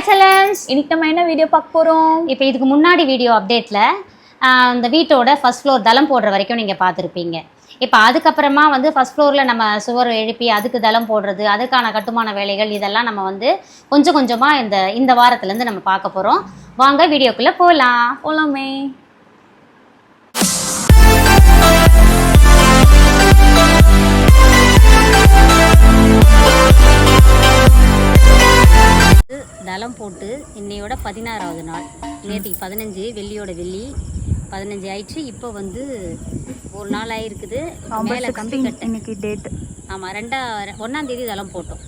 Hi Zelensky இன்னைக்கு நம்ம என்ன வீடியோ பார்க்க போகிறோம் இப்போ இதுக்கு முன்னாடி வீடியோ அப்டேட்டில் இந்த வீட்டோட ஃபஸ்ட் ஃப்ளோர் தளம் போடுற வரைக்கும் நீங்கள் பார்த்துருப்பீங்க. இப்போ அதுக்கப்புறமா வந்து ஃபஸ்ட் ஃப்ளோரில் நம்ம சுவர் எழுப்பி அதுக்கு தளம் போடுறது அதுக்கான கட்டுமான வேலைகள் இதெல்லாம் நம்ம வந்து கொஞ்சம் கொஞ்சமாக இந்த இந்த வாரத்துலேருந்து நம்ம பார்க்க போகிறோம் வாங்க வீடியோக்குள்ளே போகலாம் போகலாமே தளம் போட்டு இன்னையோட பதினாறாவது நாள். நேற்றுக்கு பதினஞ்சு வெள்ளியோட வெள்ளி. பதினஞ்சு ஆயிடுச்சு இப்போ வந்து ஒரு நாள் ஆயிருக்குது. மேலே கம்பி கட்டு. இன்னைக்கு டேட் ஆமாம் ரெண்டா ஒன்றாம் தேதி தளம் போட்டோம்.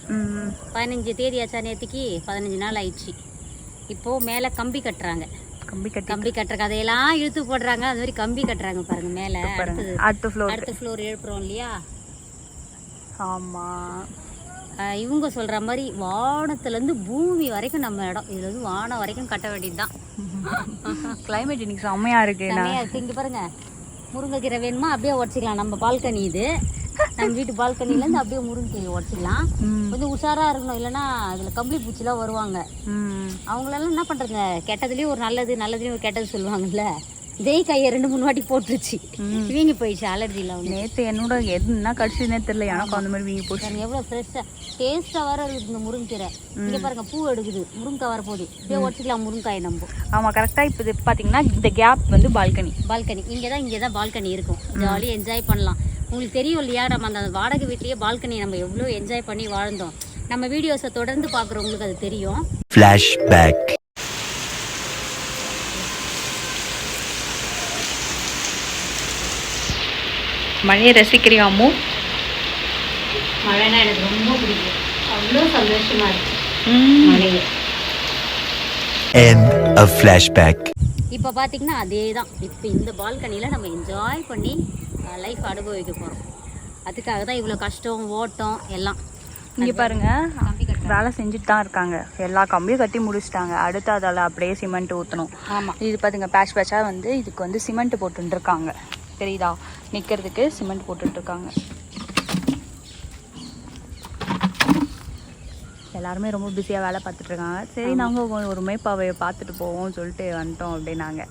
பதினஞ்சு தேதி ஆச்சா நேற்றுக்கு பதினஞ்சு நாள் ஆயிடுச்சு இப்போது மேலே கம்பி கட்டுறாங்க. கம்பி கட்டி. கம்பி கட்டுற கதையெல்லாம் இழுத்து போடுறாங்க. அது மாதிரி கம்பி கட்டுறாங்க பாருங்க மேலே. அடுத்த ஃப்ளோர் அடுத்த ஃப்ளோர் எழுப்புறோம் இல்லையா? ஆமா. ஆஹ் இவங்க சொல்கிற மாதிரி வானத்துலேருந்து பூமி வரைக்கும் நம்ம இடம். இதுல இருந்து வானம் வரைக்கும் கட்ட வேண்டியது தான் கிளைமேட் இன்னைக்கு செம்மையா இருக்கு இருக்கு. இங்க பாருங்க. முருங்கைக்கீரை வேணுமா? அப்படியே உடச்சிக்கலாம். நம்ம பால்கனி இது. நம்ம வீட்டு பால்கனில இருந்து அப்படியே முருங்கைக்கீரை உடச்சிக்கலாம். கொஞ்சம் உஷாரா இருக்கணும். இல்லைன்னா அதுல கம்பளி பூச்சிலாம் வருவாங்க. அவங்களெல்லாம் என்ன பண்றதுங்க கெட்டதுலயும் ஒரு நல்லது நல்லதுலயும் ஒரு கெட்டது சொல்லுவாங்கல்ல. இதே கையை ரெண்டு மூணு வாட்டி போட்டுருச்சு. வீங்கி போயிடுச்சு அலர்ஜியில் அவங்க நேத்து என்னோட என்ன கடிச்சதுனே தெரியல எனக்கும் அந்த மாதிரி வீங்கி போச்சு. எவ்வளோ ஃப்ரெஷ்ஷாக டேஸ்ட்டாக வர இருக்குது இந்த முருங்கீரை இங்கே பாருங்க பூ எடுக்குது. முருங்கைக்காய் வரப்போகுது அப்படியே உடச்சிக்கலாம் முருங்காய் நம்ம. ஆமா கரெக்டா இப்போ இது பாத்தீங்கன்னா இந்த கேப் வந்து பால்கனி பால்கனி இங்கே தான் இங்கே தான் பால்கனி இருக்கும் ஜாலியாக என்ஜாய் பண்ணலாம். உங்களுக்கு தெரியும் இல்லையா நம்ம அந்த வாடகை வீட்லேயே பால்கனி நம்ம எவ்வளோ என்ஜாய் பண்ணி வாழ்ந்தோம். நம்ம வீடியோஸை தொடர்ந்து பார்க்குறவங்களுக்கு அது தெரியும். Flashback. மழையை ரசிக்கிறியாமோ மழைனா எனக்கு ரொம்ப பிடிக்கும். அவ்வளோ சந்தோஷமா இருக்கு. மழையை End of flashback. இப்போ பார்த்தீங்கன்னா அதே தான் இப்போ இந்த பால்கனியில் நம்ம என்ஜாய் பண்ணி லைஃப் அனுபவிக்க போகிறோம் அதுக்காக தான் இவ்வளோ கஷ்டம் ஓட்டம் எல்லாம். இங்க பாருங்க. வேலை செஞ்சுட்டு தான் இருக்காங்க. எல்லா கம்பியும் கட்டி முடிச்சிட்டாங்க. அடுத்து அதில் அப்படியே சிமெண்ட் ஊற்றணும் ஆமாம் இது பாருங்க பேட்ச் பேட்சாக வந்து இதுக்கு வந்து சிமெண்ட் போட்டுட்டு இருக்காங்க. தெரியுதா நிற்கிறதுக்கு சிமெண்ட் போட்டுட்டு இருக்காங்க எல்லாருமே ரொம்ப பிஸியாக வேலை பார்த்துட்டு இருக்காங்க சரி நாங்கள் ஒரு மேப்பாவை பார்த்துட்டு போவோம்னு சொல்லிட்டு வந்துட்டோம் அப்படின்னாங்க.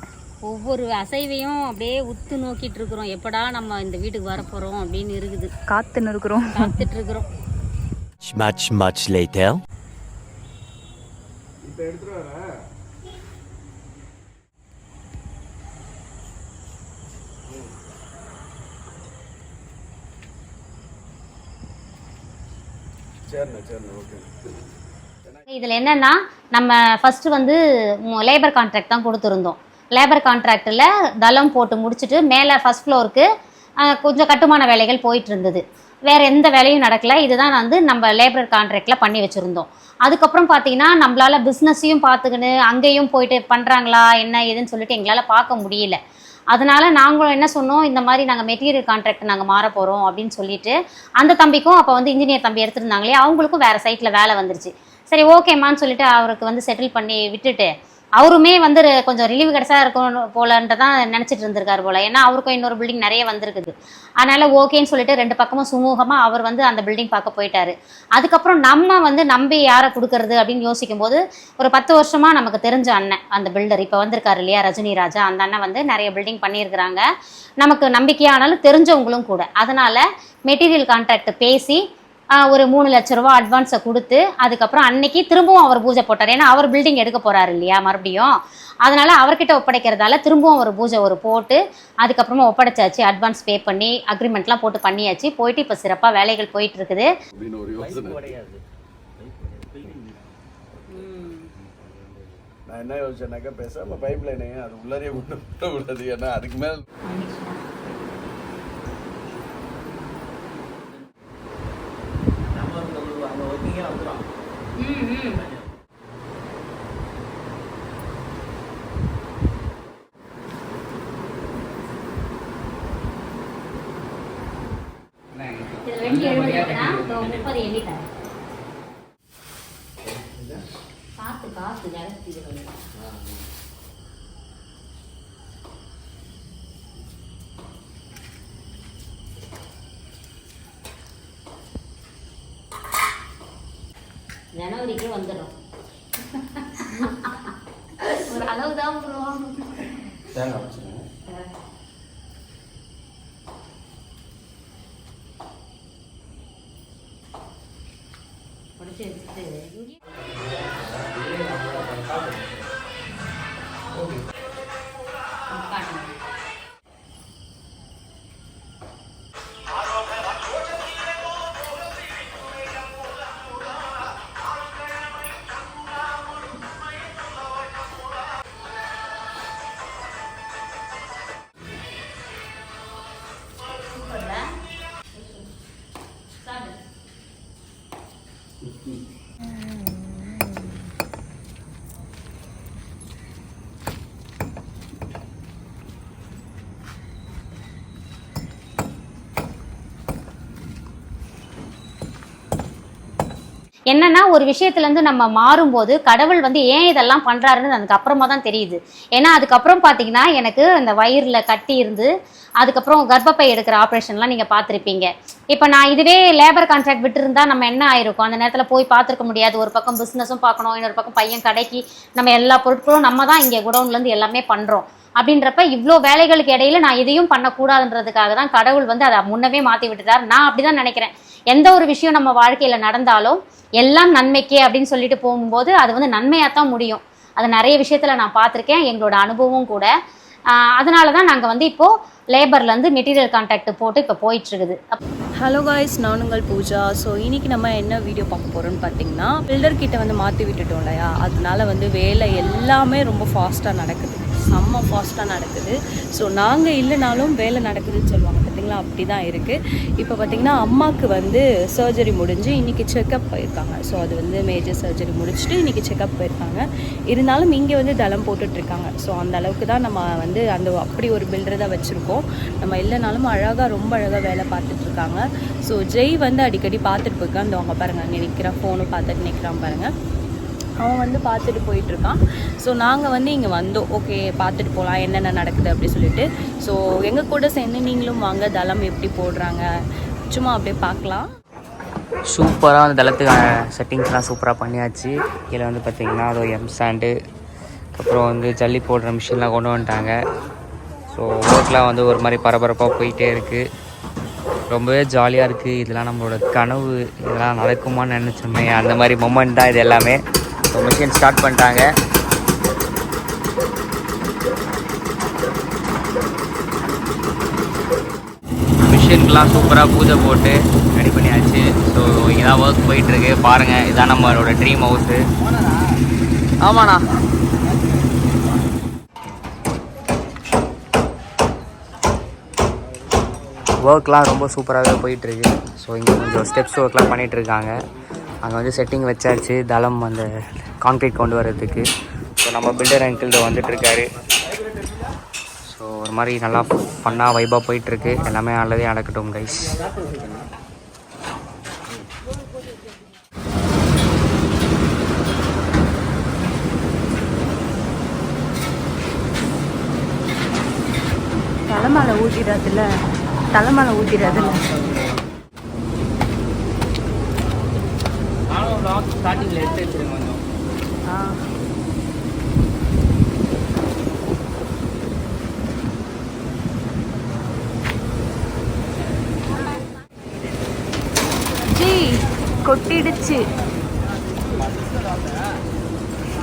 ஒவ்வொரு அசைவையும் அப்படியே உத்து நோக்கிட்டு இருக்கிறோம் எப்படா நம்ம இந்த வீட்டுக்கு வரப்போறோம் அப்படின்னு இருக்குது. காத்துன்னு இருக்கிறோம் காத்துட்டு இருக்கிறோம் Much, much, இதில் என்னென்னா நம்ம ஃபஸ்ட்டு வந்து லேபர் கான்ட்ராக்ட் தான் கொடுத்துருந்தோம். லேபர் கான்ட்ராக்டில் தளம் போட்டு முடிச்சுட்டு மேலே ஃபர்ஸ்ட் ஃப்ளோருக்கு கொஞ்சம் கட்டுமான வேலைகள் போயிட்டு இருந்தது வேறு எந்த வேலையும் நடக்கல. இதுதான் வந்து நம்ம லேபர் கான்ட்ராக்டில் பண்ணி வச்சுருந்தோம். அதுக்கப்புறம் பார்த்தீங்கன்னா நம்மளால் பிஸ்னஸையும் பார்த்துக்கின்னு அங்கேயும் போயிட்டு பண்ணுறாங்களா என்ன ஏதுன்னு சொல்லிட்டு எங்களால் பார்க்க முடியல. அதனால நாங்களும் என்ன சொன்னோம் இந்த மாதிரி நாங்கள் மெட்டீரியல் கான்ட்ராக்ட் நாங்கள் மாற போகிறோம் அப்படின்னு சொல்லிட்டு அந்த தம்பிக்கும் அப்போ வந்து இன்ஜினியர் தம்பி எடுத்துருந்தாங்களே அவங்களுக்கும் வேறு சைட்டில் வேலை வந்துருச்சு. சரி ஓகேம்மான்னு சொல்லிட்டு அவருக்கு வந்து செட்டில் பண்ணி விட்டுட்டு அவருமே வந்து ஒரு கொஞ்சம் ரிலீவ் கிடைச்சா இருக்கும் போலன்ட்டு தான் நினச்சிட்டு இருந்திருக்காரு போல. ஏன்னா அவருக்கும் இன்னொரு பில்டிங் நிறைய வந்திருக்குது. அதனால ஓகேன்னு சொல்லிட்டு ரெண்டு பக்கமும் சுமூகமாக அவர் வந்து அந்த பில்டிங் பார்க்க போயிட்டாரு. அதுக்கப்புறம் நம்ம வந்து நம்பி யாரை கொடுக்கறது அப்படின்னு யோசிக்கும் போது ஒரு பத்து வருஷமா நமக்கு தெரிஞ்ச அண்ணன் அந்த பில்டர் இப்போ வந்திருக்காரு இல்லையா ரஜினி ராஜா. அந்த அண்ணன் வந்து நிறைய பில்டிங் பண்ணியிருக்கிறாங்க. நமக்கு நம்பிக்கையானாலும் தெரிஞ்சவங்களும் கூட. அதனால மெட்டீரியல் கான்ட்ராக்ட் பேசி ஒரு மூணு லட்ச ரூபா அட்வான்ஸை கொடுத்து அதுக்கப்புறம் அன்னைக்கு திரும்பவும் அவர் பூஜை போட்டார். ஏன்னா அவர் பில்டிங் எடுக்க போறாரு இல்லையா மறுபடியும். அதனால அவர்கிட்ட ஒப்படைக்கிறதால திரும்பவும் ஒரு பூஜை ஒரு போட்டு அதுக்கப்புறமா ஒப்படைச்சாச்சு. அட்வான்ஸ் பே பண்ணி அக்ரிமெண்ட்லாம் போட்டு பண்ணியாச்சு. போயிட்டு இப்போ சிறப்பாக வேலைகள் போயிட்டு இருக்குது நான் என்ன யோசிச்சேனாக்கா பேசாம பைப் லைனைங்க அது உள்ளாரே கொண்டு விடக்கூடாது ஏன்னா அதுக்கு மேல எழுபது இருக்குன்னா முப்பது எண்ணி தரேன். ஜனவரிக்கே வந்துடும் ஒரு அளவு தான் போடுவோம் என்னன்னா ஒரு விஷயத்துல இருந்து நம்ம மாறும்போது கடவுள் வந்து ஏன் இதெல்லாம் பண்றாருன்னு அதுக்கு அப்புறமா தான் தெரியுது. ஏன்னா அதுக்கப்புறம் பாத்தீங்கன்னா எனக்கு இந்த வயிறுல கட்டி இருந்து அதுக்கப்புறம் கர்ப்பப்பை எடுக்கிற ஆப்ரேஷன்லாம் நீங்க பார்த்துருப்பீங்க இப்போ நான் இதுவே லேபர் கான்ட்ராக்ட் விட்டுருந்தா நம்ம என்ன ஆயிருக்கும்? அந்த நேரத்தில் போய் பார்த்துருக்க முடியாது. ஒரு பக்கம் பிஸ்னஸும் பார்க்கணும் இன்னொரு பக்கம் பையன் கடைக்கு நம்ம எல்லா பொருட்களும் நம்ம தான் இங்கே குடவுன்லேருந்து எல்லாமே பண்ணுறோம் அப்படின்றப்ப இவ்வளோ வேலைகளுக்கு இடையில நான் இதையும் பண்ணக்கூடாதுன்றதுக்காக தான் கடவுள் வந்து அதை முன்னவே மாற்றி விட்டுட்டார். நான் அப்படி தான் நினைக்கிறேன். எந்த ஒரு விஷயம் நம்ம வாழ்க்கையில நடந்தாலும் எல்லாம் நன்மைக்கே அப்படின்னு சொல்லிட்டு போகும்போது அது வந்து நன்மையாக தான் முடியும். அது நிறைய விஷயத்துல நான் பார்த்துருக்கேன். எங்களோட அனுபவம் கூட. ஆஹ் அதனால தான் நாங்கள் வந்து இப்போ லேபர்லேருந்து மெட்டீரியல் கான்ட்ராக்ட் போட்டு இப்போ போயிட்டு இருக்குது ஹலோ காய்ஸ் நான் உங்கள் பூஜா. ஸோ இன்னைக்கு நம்ம என்ன வீடியோ பார்க்க போகிறோம்னு பார்த்தீங்கன்னா பில்டர் கிட்ட வந்து மாற்றி விட்டுட்டோம் இல்லையா? அதனால வந்து வேலை எல்லாமே ரொம்ப ஃபாஸ்ட்டாக நடக்குது. செம்ம ஃபாஸ்ட்டாக நடக்குது. ஸோ நாங்கள் இல்லைனாலும் வேலை நடக்குதுன்னு சொல்லுவாங்க. பார்த்தீங்களா அப்படி தான் இருக்குது இப்போ பார்த்தீங்கன்னா அம்மாவுக்கு வந்து சர்ஜரி முடிஞ்சு இன்றைக்கி செக்கப் போயிருக்காங்க. ஸோ அது வந்து மேஜர் சர்ஜரி முடிச்சுட்டு இன்றைக்கி செக்கப் போயிருக்காங்க. இருந்தாலும் இங்கே வந்து தளம் போட்டுட்ருக்காங்க ஸோ அந்த அளவுக்கு தான் நம்ம வந்து அந்த அப்படி ஒரு பில்டரை தான் வச்சுருக்கோம். நம்ம இல்லைனாலும் அழகாக ரொம்ப அழகாக வேலை பார்த்துட்ருக்காங்க ஸோ ஜெய் வந்து அடிக்கடி பார்த்துட்டு போயிருக்கான் அந்த அவங்க பாருங்கள் அங்கே நிற்கிறான் ஃபோனும் பார்த்துட்டு நிற்கிறான் பாருங்கள் அவன் வந்து பார்த்துட்டு போயிட்டுருக்கான். ஸோ நாங்கள் வந்து இங்கே வந்தோம். ஓகே பார்த்துட்டு போகலாம் என்னென்ன நடக்குது அப்படி சொல்லிட்டு. ஸோ எங்கள் கூட சேர்ந்து நீங்களும் வாங்க தளம் எப்படி போடுறாங்க சும்மா அப்படியே பார்க்கலாம். சூப்பராக அந்த தளத்துக்கான செட்டிங்ஸ்லாம் சூப்பராக பண்ணியாச்சு. கீழே வந்து பார்த்தீங்கன்னா அது எம் சாண்டு அப்புறம் வந்து ஜல்லி போடுற மிஷின்லாம் கொண்டு வந்துட்டாங்க. ஸோ ஒர்க்லாம் வந்து ஒரு மாதிரி பரபரப்பாக போயிட்டே இருக்குது ரொம்பவே ஜாலியாக இருக்குது இதெல்லாம் நம்மளோட கனவு இதெல்லாம் நடக்குமான்னு நினச்சோமே அந்த மாதிரி மொமெண்ட் தான் இது எல்லாமே. ஸோ மிஷின் ஸ்டார்ட் பண்ணிட்டாங்க. மிஷினுக்கெலாம் சூப்பராக பூஜை போட்டு ரெடி பண்ணியாச்சு. ஸோ இங்கே தான் ஒர்க் போயிட்டுருக்கு. பாருங்கள் இதான் நம்மளோட ட்ரீம் ஹவுஸு ஆமாண்ணா. ஒர்க்லாம் ரொம்ப சூப்பராகவே போயிட்டுருக்கு. ஸோ இங்கே கொஞ்சம் ஸ்டெப்ஸ் ஒர்க்லாம் பண்ணிகிட்ருக்காங்க அங்கே வந்து செட்டிங் வச்சாச்சு. தளம் அந்த கான்க்ரீட் கொண்டு வர்றதுக்கு. ஸோ நம்ம பில்டர் அங்கிள் வந்துட்டுருக்காரு. ஸோ ஒரு மாதிரி நல்லா ஃபன்னாக வைபாக போயிட்டுருக்கு. எல்லாமே நல்லதே நடக்கட்டும் கைஸ் தலைமலை ஊற்றிடாதுல தலைமலை ஊற்றிடாதுல நானும் ஸ்டார்டிங்கில் எடுத்து வச்சுருங்க கொஞ்சம். ஆ. ஜி கொட்டிடுச்சு.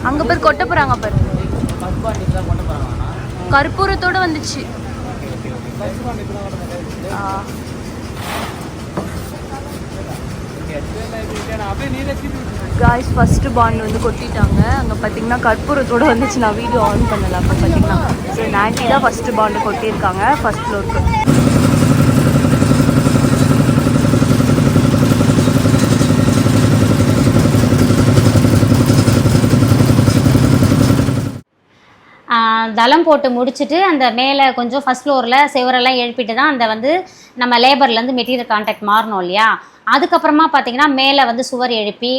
அங்க பேர் கொட்ட போறாங்க பாரு. கற்பூரத்தோட வந்துச்சு ஆ. காய்ஸ் ஃபஸ்ட்டு பாண்ட் வந்து கொட்டிட்டாங்க. அங்கே பார்த்தீங்கன்னா கற்பூரத்தோட வந்துச்சு. நான் வீடியோ ஆன் பண்ணலை அப்போ பார்த்தீங்கன்னா ஸோ நைன்டி தான் ஃபஸ்ட்டு பாண்டு கொட்டியிருக்காங்க ஃபஸ்ட் ஃப்ளோருக்கு தளம் போட்டு முடிச்சுட்டு அந்த மேலே கொஞ்சம் ஃபர்ஸ்ட் ஃப்ளோரில் செவரெல்லாம் எழுப்பிட்டு தான் அந்த வந்து நம்ம லேபர்லேருந்து மெட்டீரியல் கான்ட்ராக்ட் மாறணும் இல்லையா? அதுக்கப்புறமா பார்த்தீங்கன்னா மேலே வந்து சுவர் எழுப்பி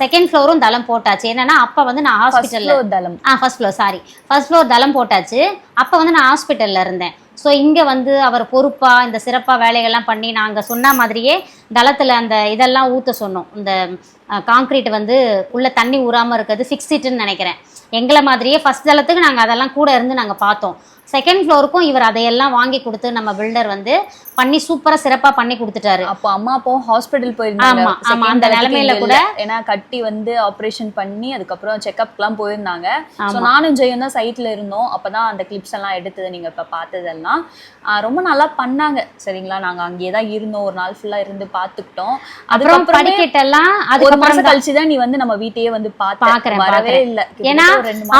செகண்ட் ஃப்ளோரும் தளம் போட்டாச்சு. என்னன்னா அப்போ வந்து நான் ஹாஸ்பிட்டலில் தளம். ஆ first floor sorry first floor தளம் போட்டாச்சு. அப்போ வந்து நான் ஹாஸ்பிட்டலில் இருந்தேன். ஸோ இங்கே வந்து அவர் பொறுப்பாக இந்த சிறப்பாக வேலைகள்லாம் பண்ணி நாங்கள் சொன்ன மாதிரியே தளத்தில் அந்த இதெல்லாம் ஊற்ற சொன்னோம். இந்த காங்க்ரீட் வந்து உள்ள தண்ணி ஊறாமல் இருக்கிறது ஃபிக்ஸிட்டுன்னு நினைக்கிறேன். எங்களை மாதிரியே ஃபர்ஸ்ட் தளத்துக்கு நாங்கள் அதெல்லாம் கூட இருந்து நாங்கள் பார்த்தோம். செகண்ட் ஃப்ளோருக்கும் இவர் அதையெல்லாம் வாங்கி கொடுத்து நம்ம பில்டர் வந்து பண்ணி சூப்பராக சிறப்பாக பண்ணி கொடுத்துட்டாரு. அப்போ அம்மா அப்பாவும் ஹாஸ்பிட்டல் போயிருந்தாங்க. ஆமா, அந்த நிலைமையில கூட-. ஏன்னா கட்டி வந்து ஆபரேஷன் பண்ணி அதுக்கப்புறம் செக்அப்க்குலாம் போயிருந்தாங்க. ஸோ. நானும் ஜெயம் தான் சைட்ல இருந்தோம். அப்பதான் அந்த கிளிப்ஸ் எல்லாம் எடுத்தது நீங்க இப்ப பார்த்ததெல்லாம். ரொம்ப நல்லா பண்ணாங்க. சரிங்களா? நாங்க அங்கேயே தான் இருந்தோம். ஒரு நாள் ஃபுல்லா இருந்து பார்த்துக்கிட்டோம். அப்புறம் படிக்கட்டெல்லாம் ஒரு மாசம் கழிச்சு தான் நீ வந்து நம்ம வீட்டையே வந்து பார்த்த பார்க்கறேன், வரவே. இல்ல. ஏன்னா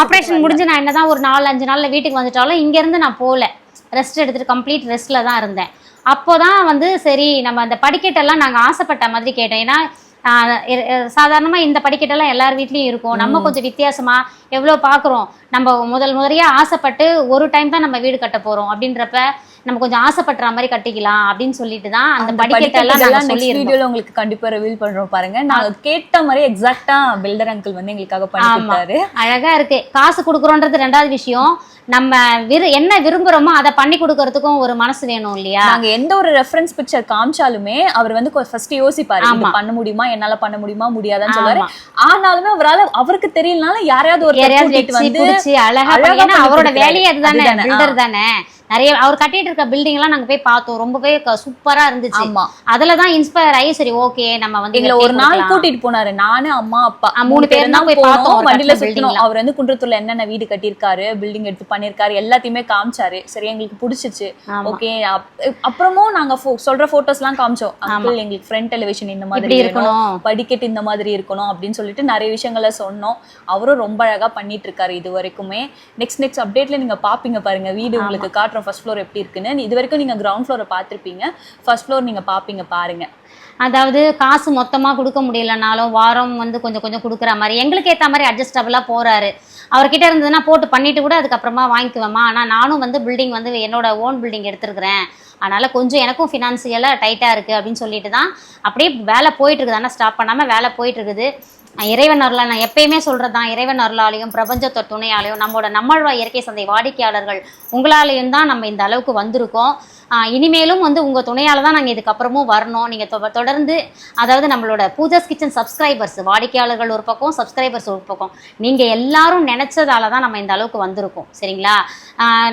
ஆப்ரேஷன். முடிஞ்சு நான் என்னதான் ஒரு நாலு அஞ்சு நாள்ல வீட்டுக்கு வந்துட்டாலும் இங்க இருந்து நான் போகல. ரெஸ்ட் எடுத்துட்டு கம்ப்ளீட் ரெஸ்ட்ல தான் இருந்தேன். அப்போதான் வந்து சரி நம்ம அந்த படிக்கட்டெல்லாம் நாங்க ஆசைப்பட்ட மாதிரி கேட்டோம் ஏன்னா ஆஹ் இ- இ- சாதாரணமா இந்த படிக்கட்டெல்லாம் எல்லார் வீட்லயும் இருக்கும். நம்ம கொஞ்சம் வித்தியாசமா எவ்வளவு பாக்குறோம். நம்ம முதல் முறையா ஆசைப்பட்டு ஒரு டைம் தான் நம்ம வீடு கட்ட போறோம் அப்படின்றப்ப நம்ம கொஞ்சம் ஆசைப்படுற மாதிரி கட்டிக்கலாம் அப்படின்னு சொல்லிட்டு தான் அந்த படிக்கட்டெல்லாம் நாங்க படிக்கட்டெல்லாம் நெக்ஸ்ட் சொல்லியிருந்தோம். வீடியோல உங்களுக்கு கண்டிப்பா ரிவீல் பண்றோம் பாருங்க. நாங்க கேட்ட மாதிரி எக்ஸாக்ட்டா பில்டர் அங்கிள் வந்து எங்களுக்காக பண்ணி ஆமா. கொடுத்தாரு. அழகா இருக்கு. காசு கொடுக்குறோன்றது ரெண்டாவது விஷயம். நம்ம விரு என்ன விரும்புறோமோ அதை பண்ணி கொடுக்கறதுக்கும் ஒரு மனசு வேணும் இல்லையா? நாங்க எந்த ஒரு ரெஃபரன்ஸ் பிக்சர் காமிச்சாலுமே அவர் வந்து ஃபர்ஸ்ட் யோசிப்பாரு. பண்ண முடியுமா? என்னால பண்ண முடியுமா? முடியாதான்னு சொல்லுவாரு. ஆனாலுமே அவரால அவருக்கு தெரியலனால யாரையாவது ஒரு யாரையாவது வந்து அழகா அவரோட. வேலையே அதுதானே, பில்டர் தானே. நிறைய அவர் கட்டிட்டு இருக்க பில்டிங் எல்லாம் நாங்க போய் பார்த்தோம். ரொம்பவே சூப்பரா இருந்துச்சு. ஆமா. அதுலதான் இன்ஸ்பயர் ஆகி சரி ஓகே நம்ம வந்து இதை ஒரு நாள். கூட்டிட்டு போனாரு. நானு அம்மா அப்பா. மூணு பேரும் தான் போய். பார்த்தோம் வண்டியில சுத்தணும். அவர் வந்து குன்றத்தூர்ல என்னென்ன வீடு கட்டியிருக்காரு பில்டிங் எடுத்து பண்ணிருக்காரு எல்லாத்தையுமே காமிச்சாரு. சரி எங்களுக்கு பிடிச்சிச்சு. ஓகே அப்புறமும் நாங்க சொல்ற போட்டோஸ் எல்லாம் காமிச்சோம். அங்கிள் எங்களுக்கு ஃப்ரண்ட் டெலிவிஷன் இந்த மாதிரி இருக்கணும். படிக்கட்டு இந்த மாதிரி இருக்கணும் அப்படின்னு சொல்லிட்டு நிறைய விஷயங்களை சொன்னோம். அவரும் ரொம்ப அழகா பண்ணிட்டு இருக்காரு இது வரைக்குமே. நெக்ஸ்ட் நெக்ஸ்ட் அப்டேட்ல நீங்க பாப்பீங்க பாருங்க. வீடு உங்களுக்கு காட்டுறோம் ஃபர்ஸ்ட் ஃப்ளோர் எப்படி இருக்குன்னு. இது வரைக்கும் நீங்கள் கிரவுண்ட் ஃப்ளோரை பார்த்துருப்பீங்க. ஃபர்ஸ்ட் ஃப்ளோர் நீங்கள் பார்ப்பீங்க பாருங்கள் அதாவது காசு மொத்தமாக கொடுக்க முடியலனாலும் வாரம் வந்து கொஞ்சம் கொஞ்சம் கொடுக்குற மாதிரி எங்களுக்கு ஏற்ற மாதிரி அட்ஜஸ்டபுளாக போகிறாரு அவர்கிட்ட இருந்ததுன்னா போட்டு பண்ணிட்டு கூட அதுக்கப்புறமா வாங்கிக்குவேம்மா. ஆனால் நானும் வந்து பில்டிங் வந்து என்னோட ஓன் பில்டிங் எடுத்துருக்குறேன். அதனால் கொஞ்சம் எனக்கும் ஃபினான்சியலாக டைட்டாக இருக்குது அப்படின்னு சொல்லிட்டு தான் அப்படியே வேலை போயிட்டுருக்குது ஆனால் ஸ்டாப் பண்ணாமல் வேலை போயிட்டுருக்குது இறைவன் அருளால் நான் எப்பயுமே சொல்கிறது தான் இறைவன் அருளாலையும் பிரபஞ்சத்தோட துணையாலையும் நம்மளோட நம்மழ்வா இயற்கை சந்தை வாடிக்கையாளர்கள் உங்களாலையும் தான் நம்ம இந்த அளவுக்கு வந்திருக்கோம். இனிமேலும் வந்து உங்கள் துணையால் தான் நாங்கள் இதுக்கப்புறமும் வரணும். நீங்கள் தொடர்ந்து அதாவது நம்மளோட பூஜாஸ் கிச்சன் சப்ஸ்கிரைபர்ஸ் வாடிக்கையாளர்கள் ஒரு பக்கம் சப்ஸ்கிரைபர்ஸ் ஒரு பக்கம் நீங்கள் எல்லாரும் நினச்சதால தான் நம்ம இந்த அளவுக்கு வந்திருக்கோம். சரிங்களா?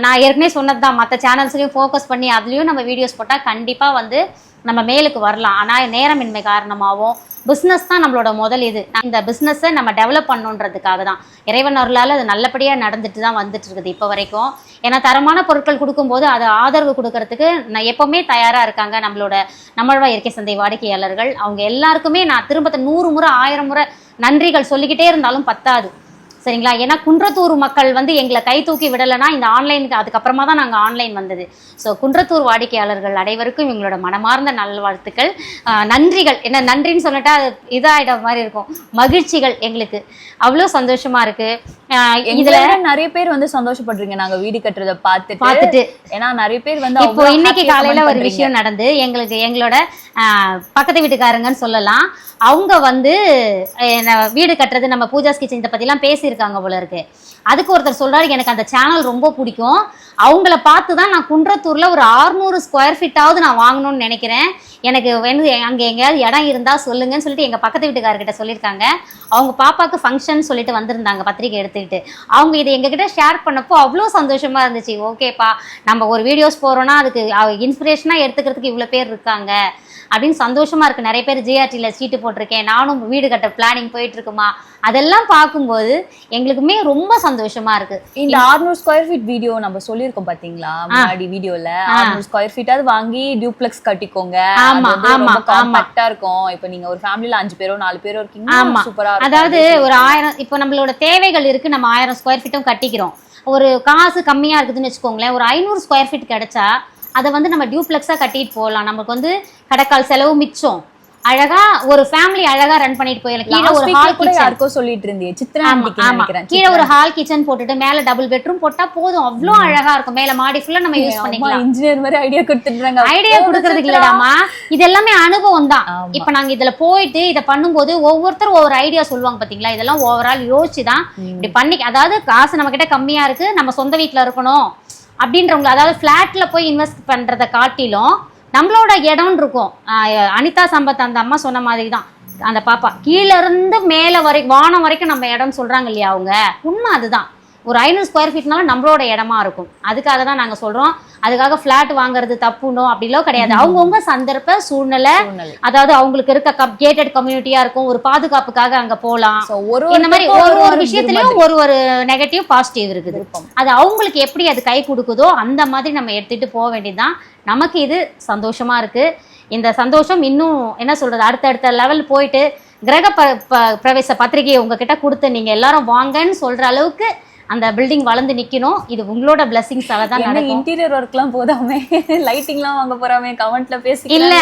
நான் ஏற்கனவே சொன்னது தான் மற்ற சேனல்ஸ்லையும் ஃபோக்கஸ் பண்ணி அதுலேயும் நம்ம வீடியோஸ் போட்டால் கண்டிப்பாக வந்து நம்ம மேலுக்கு வரலாம். ஆனால் நேரமின்மை காரணமாகவும் பிஸ்னஸ் தான் நம்மளோட முதல் இது. இந்த பிஸ்னஸை நம்ம டெவலப் பண்ணணுன்றதுக்காக தான். இறைவன் அருளால் அது நல்லபடியாக நடந்துட்டு தான் வந்துட்டு இருக்குது இப்போ வரைக்கும். ஏன்னா தரமான பொருட்கள் கொடுக்கும்போது அது ஆதரவு கொடுக்கறதுக்கு நான் எப்போவுமே தயாராக இருக்காங்க நம்மளோட நம்மழ்வா இயற்கை சந்தை வாடிக்கையாளர்கள். அவங்க எல்லாருக்குமே நான் திரும்ப நூறு முறை ஆயிரம் முறை நன்றிகள் சொல்லிக்கிட்டே இருந்தாலும் பத்தாது. சரிங்களா? ஏன்னா குன்றத்தூர் மக்கள் வந்து எங்களை கை தூக்கி விடலைன்னா இந்த ஆன்லைனுக்கு அதுக்கப்புறமா தான் நாங்கள் ஆன்லைன் வந்தது. ஸோ குன்றத்தூர் வாடிக்கையாளர்கள் அனைவருக்கும் எங்களோட மனமார்ந்த நல்வாழ்த்துக்கள். நன்றிகள். என்ன நன்றின்னு சொல்லிட்டா இதாகிட மாதிரி இருக்கும். மகிழ்ச்சிகள் எங்களுக்கு. அவ்வளோ சந்தோஷமா இருக்கு. இதுல நிறைய பேர் வந்து சந்தோஷப்படுறீங்க. நாங்க வீடு கட்டுறத பார்த்துட்டு. பார்த்துட்டு. ஏன்னா நிறைய பேர் வந்து இப்போ இன்னைக்கு காலையில ஒரு. விஷயம் நடந்து எங்களுக்கு எங்களோட பக்கத்து வீட்டுக்காரங்கன்னு சொல்லலாம். அவங்க வந்து வீடு கட்டுறது நம்ம பூஜாஸ் கிச்சன் இதை பத்திலாம் பேசியிருக்காங்க போல இருக்கு. அதுக்கு ஒருத்தர் சொல்றாரு எனக்கு அந்த சேனல் ரொம்ப பிடிக்கும். அவங்கள பார்த்து தான் நான் குன்றத்தூர்ல ஒரு 600 ஸ்கொயர் ஃபீட்டாவது நான் வாங்கணும்னு நினைக்கிறேன். எனக்கு வந்து அங்கே எங்கேயாவது இடம் இருந்தால் சொல்லுங்கன்னு சொல்லிட்டு எங்கள் பக்கத்து வீட்டுக்காரர்கிட்ட சொல்லியிருக்காங்க. அவங்க பாப்பாக்கு ஃபங்க்ஷன் சொல்லிட்டு வந்திருந்தாங்க பத்திரிக்கை எடுத்துக்கிட்டு. அவங்க இதை எங்ககிட்ட ஷேர் பண்ணப்போ அவ்வளோ சந்தோஷமா இருந்துச்சு. ஓகேப்பா நம்ம ஒரு வீடியோஸ் போகிறோன்னா அதுக்கு இன்ஸ்பிரேஷனாக எடுத்துக்கிறதுக்கு இவ்வளோ பேர் இருக்காங்க. அப்படின்னு சந்தோஷமா இருக்கு. நிறைய பேர் ஜிஆர்டில சீட்டு போட்டிருக்கேன். நானும் வீடு கட்ட பிளானிங் போயிட்டு இருக்குமா அதெல்லாம் பார்க்கும்போது எங்களுக்குமே ரொம்ப சந்தோஷமா இருக்கு. இந்த 600 ஸ்கொயர் ஃபீட் வீடியோ நம்ம சொல்லியிருக்கோம் பாத்தீங்களா? முன்னாடி வீடியோல 600 ஸ்கொயர் ஃபீட்டாவது வாங்கி டியூப்ளெக்ஸ் கட்டிக்கோங்க. ஆமா, ஆமா, ஆமா. காம்பாக்டா இருக்கும். இப்போ நீங்க ஒரு ஃபேமிலில அஞ்சு பேரோ நாலு பேரோ ஆமா. இருக்கீங்க சூப்பரா இருக்கும். அதாவது ஒரு ஆயிரம் இப்போ நம்மளோட தேவைகள் இருக்கு. நம்ம ஆயிரம் ஸ்கொயர் ஃபீட்டும் கட்டிக்கிறோம். ஒரு காசு கம்மியா இருக்குதுன்னு வச்சுக்கோங்களேன். ஒரு ஐநூறு ஸ்கொயர் ஃபீட் கிடைச்சா அதை வந்து நம்ம டியூப்ளெக்ஸா கட்டிட்டு போகலாம். நமக்கு வந்து கடைக்கால் செலவு மிச்சம். அழகா ஒரு ஃபேமிலி அழகா ரன் பண்ணிட்டு போயிடலாம். கீழே ஒரு ஹால் கூட யாருக்கோ சொல்லிட்டு இருந்தீங்க சித்ரா கீழே ஒரு ஹால் கிச்சன் போட்டுட்டு மேல டபுள் பெட்ரூம் போட்டா போதும். அவ்வளோ அழகா இருக்கும். மேல மாடி ஃபுல்லா நம்ம யூஸ் பண்ணிக்கலாம். இன்ஜினியர் மாதிரி ஐடியா கொடுத்துட்டாங்க ஐடியா கொடுக்கறதுக்கு இல்லடாமா இது எல்லாமே அனுபவம் தான். இப்ப நாங்க இதுல போயிட்டு இத பண்ணும்போது ஒவ்வொருத்தரும் ஒவ்வொரு ஐடியா சொல்லுவாங்க பாத்தீங்களா? இதெல்லாம் ஓவரால் யோசிச்சு தான் இப்படி பண்ணி அதாவது காசு நம்ம கிட்ட கம்மியா இருக்கு. நம்ம சொந்த வீட்ல இருக்கணும். அப்படின்றவங்க அதாவது ஃப்ளாட்டில் போய் இன்வெஸ்ட் பண்ணுறத காட்டிலும் நம்மளோட இடம்னு இருக்கும். அனிதா சம்பத் அந்த அம்மா சொன்ன மாதிரி தான் அந்த பாப்பா. கீழேருந்து மேலே வரை வானம் வரைக்கும் நம்ம இடம் சொல்கிறாங்க இல்லையா அவங்க? உண்மை அதுதான். ஒரு ஐநூறு ஸ்கொயர் ஃபீட்னாலும் நம்மளோட இடமா இருக்கும். அதுக்காக தான் நாங்க சொல்றோம். அதுக்காக ஃபிளாட் வாங்குறது தப்புனோ அப்படிலாம் கிடையாது. அவங்கவுங்க சந்தர்ப்ப சூழ்நிலை அதாவது அவங்களுக்கு இருக்க கேட்டட் கம்யூனிட்டியா இருக்கும். ஒரு பாதுகாப்புக்காக அங்க போலாம். So, ஒரு இந்த மாதிரி ஒரு ஒரு விஷயத்துலயும் ஒரு ஒரு நெகட்டிவ் பாசிட்டிவ் இருக்குது. அது அவங்களுக்கு எப்படி அது கை கொடுக்குதோ அந்த மாதிரி நம்ம எடுத்துட்டு போக வேண்டியதுதான். நமக்கு இது சந்தோஷமா இருக்கு. இந்த சந்தோஷம் இன்னும் என்ன சொல்றது அடுத்தடுத்த லெவல் போயிட்டு கிரக ப பிரவேச பத்திரிகையை உங்ககிட்ட கொடுத்து நீங்க எல்லாரும் வாங்கன்னு சொல்ற அளவுக்கு அந்த பில்டிங் வளர்ந்து நிக்கணும். இது உங்களோட பிளஸிங்ஸால தான் நடக்கும். இன்டீரியர் ஒர்க்லாம் போதாமே? லைட்டிங்லாம் வாங்க போறாமே? கமெண்ட்ல பேசி இல்ல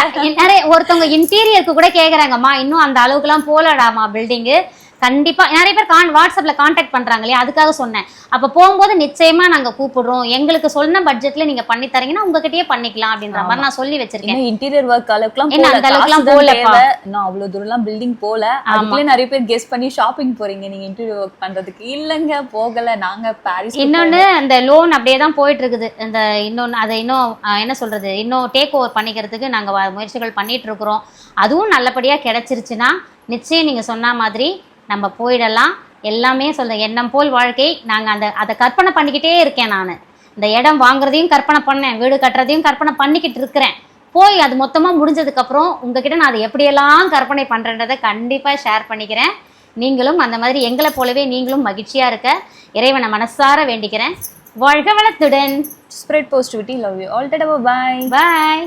நிறைய ஒருத்தவங்க இன்டீரியருக்கு கூட கேக்குறாங்கம்மா. இன்னும் அந்த அளவுக்குலாம் போலடாமா பில்டிங்கு கண்டிப்பா. நிறைய பேர் கான் வாட்ஸ்அப்ல கான்டாக்ட் பண்றாங்க இல்லையா? அதுக்காக சொன்னேன். அப்ப போகும்போது நிச்சயமா நாங்க கூப்பிடுறோம். எங்களுக்கு சொன்ன பட்ஜெட்ல நீங்க பண்ணி தரீங்கன்னா உங்ககிட்டயே பண்ணிக்கலாம் அப்படின்ற மாதிரி நான் சொல்லி வச்சிருக்கேன். இன்டீரியர் ஒர்க் அளவுக்குலாம் என்ன போல அந்த அளவுக்குலாம். தேவை. இன்னும் அவ்வளவு தூரம்லாம் பில்டிங் போல அதுக்குள்ளே நிறைய பேர் கெஸ் பண்ணி ஷாப்பிங் போறீங்க. நீங்க இன்டீரியர் ஒர்க் பண்றதுக்கு. இல்லங்க போகல. நாங்க பாரிஸ் இன்னொன்னு அந்த லோன் அப்படியே தான் போயிட்டு இருக்குது இந்த இன்னொன்னு அதை இன்னும் என்ன சொல்றது? இன்னும் டேக் ஓவர் பண்ணிக்கிறதுக்கு நாங்க முயற்சிகள் பண்ணிட்டு இருக்கிறோம் அதுவும் நல்லபடியா கிடைச்சிருச்சுன்னா நிச்சயம் நீங்க சொன்ன மாதிரி நம்ம போயிடலாம். எல்லாமே சொல்ற எண்ணம் போல் வாழ்க்கை. நாங்க அந்த அதை கற்பனை பண்ணிக்கிட்டே இருக்கேன் நான். இந்த இடம் வாங்குறதையும் கற்பனை பண்ணேன். வீடு கட்டுறதையும் கற்பனை பண்ணிக்கிட்டு இருக்கிறேன். போய் அது மொத்தமா முடிஞ்சதுக்கு அப்புறம் உங்ககிட்ட நான் அதை எப்படியெல்லாம் கற்பனை பண்றேன்றதை கண்டிப்பா ஷேர் பண்ணிக்கிறேன். நீங்களும் அந்த மாதிரி எங்களை போலவே நீங்களும் மகிழ்ச்சியா இருக்க. இறைவனை மனசார வேண்டிக்கிறேன். வாழ்க வளத்துடன். Spread positivity love you all tata bye bye